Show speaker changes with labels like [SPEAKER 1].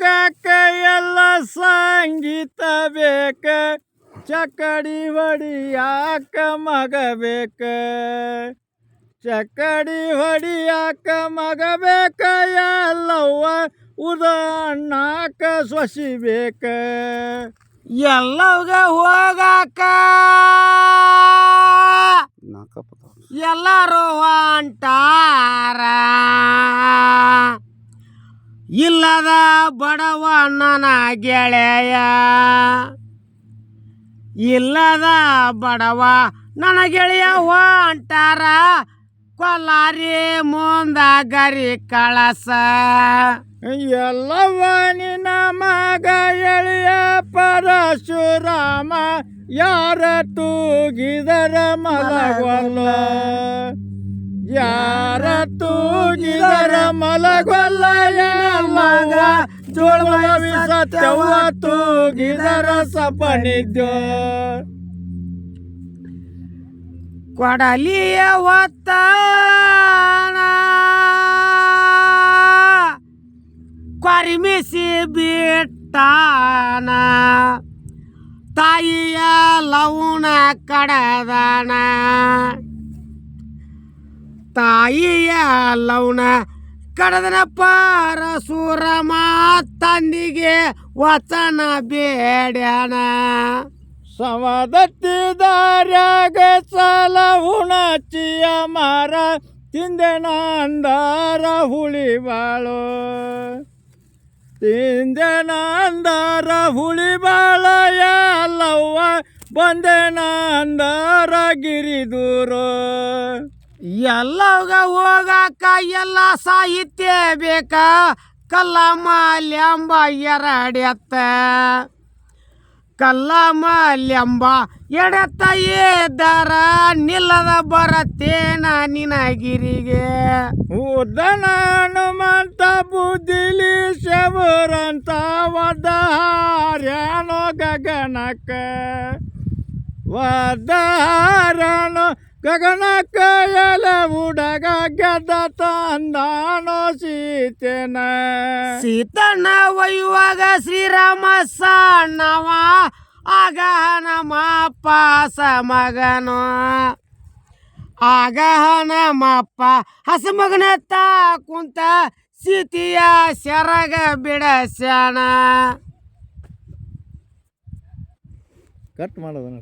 [SPEAKER 1] ಹೋಗಕ್ಕ ಎಲ್ಲ ಸಂಗೀತ ಬೇಕ? ಚಕ್ಕಡಿ ಹೊಡಿಯಾಕ ಮಗ ಬೇಕ? ಚಕ್ಕಡಿ ಹೊಡಿಯಾಕ ಮಗ ಬೇಕ? ಎಲ್ಲವ್ವ ಉದಾಹರಣಾಕ ಸೊಸಿ ಬೇಕ?
[SPEAKER 2] ಎಲ್ಲವ್ಗ ಹೋಗಾಕ? ಎಲ್ಲರೂ ಹೊಂಟಾರ? ಇಲ್ಲದ ಬಡವ ನನ್ನ ಗೆಳೆಯ. ಇಲ್ಲದ ಬಡವ ನನ್ನ ಗೆಳೆಯ ಹೊಂಟಾರ. ಕೊಲಾರಿ ಮುಂದ ಗರಿ ಕಳಸ.
[SPEAKER 1] ಎಲ್ಲವ್ವ ನಿನ್ನ ಮಗ ಎಳೆಯ ಪರಶುರಾಮ, ಯಾರ ತೂಗಿದರ ಮಲಗೊಲ್ಲ. ಯಾರ ತೂಗಿದರ ಮಲಗೊಲ್ಲ ಮಗ ಜೋಳವಿ ಸತ್ಯವ ತೂಗಿದರ ಸಪನಿದ್ಯೋ
[SPEAKER 2] ಕೊಡಲಿಯ ಹೊತ್ತಾನ ಕೊರಿಮಿಸಿ ಬಿಟ್ಟಾನ ತಾಯಿಯ ಲವಣ ಕಡದಾನ ತಾಯಿಯ ಲವಣ ಕಡದನ ಪರಶುರಮ ತಂದಿಗೆ ವಚನ ಬೇಡ್ಯಾನ.
[SPEAKER 1] ಸವದತ್ತಿ ದಾರ್ಯಾಗ ಸಲ ಹುಣಚಿಯ ಮಾರ ತಿಂದೆ ಅಂದಾರ ಹುಳಿ ಬಾಳು ತಿಂದೆನ ಅಂದಾರ ಹುಳಿ ಬಾಳ ಎಲ್ಲವ್ವ ಬಂದೆನ ಅಂದಾರ ಗಿರಿದೂರು.
[SPEAKER 2] ಎಲ್ಲವಾಗ ಹೋಗಾಕ ಎಲ್ಲ ಸಾಹಿತ್ಯ ಬೇಕ? ಕಲ್ಲಮಲ್ಯಂಬ ಎರಡೆತ್ತ. ಕಲ್ಲಮಲ್ಯಂಬ ಎಡೆತ್ತ ಇದ್ದಾರ ನಿಲ್ಲದ ಬರತ್ತೇನ ನಿನಗಿರಿಗೆ?
[SPEAKER 1] ಉದ್ದನ ಹನುಮಂತ ಬುದ್ಧಿಲಿ ಶಬರಂತ ವದಾರ್ಯಾನೋ ಗಗನಕ್ಕ ವದಾರ್ಯಾನೋ ಗಗನಕ್ಕ ಎಲೆ ಹುಡಗ ಗೆದ್ದ ತಂದಾನೋ ಸೀತೆನ.
[SPEAKER 2] ಸೀತಣ್ಣ ಒಯ್ಯುವಾಗ ಶ್ರೀರಾಮ ಸಣ್ಣವ ಆಗ ನಮ್ಮ ಹಸ ಮಗನ. ಆಗ ನಮ್ಮಪ್ಪ ಹಸ ಮಗನ ತಾ ಕುಂತ ಸೀತಿಯ ಸೆರಗ ಬಿಡಸ್ಯಾನ.
[SPEAKER 1] ಕಟ್ ಮಾಡೋದನ್ನ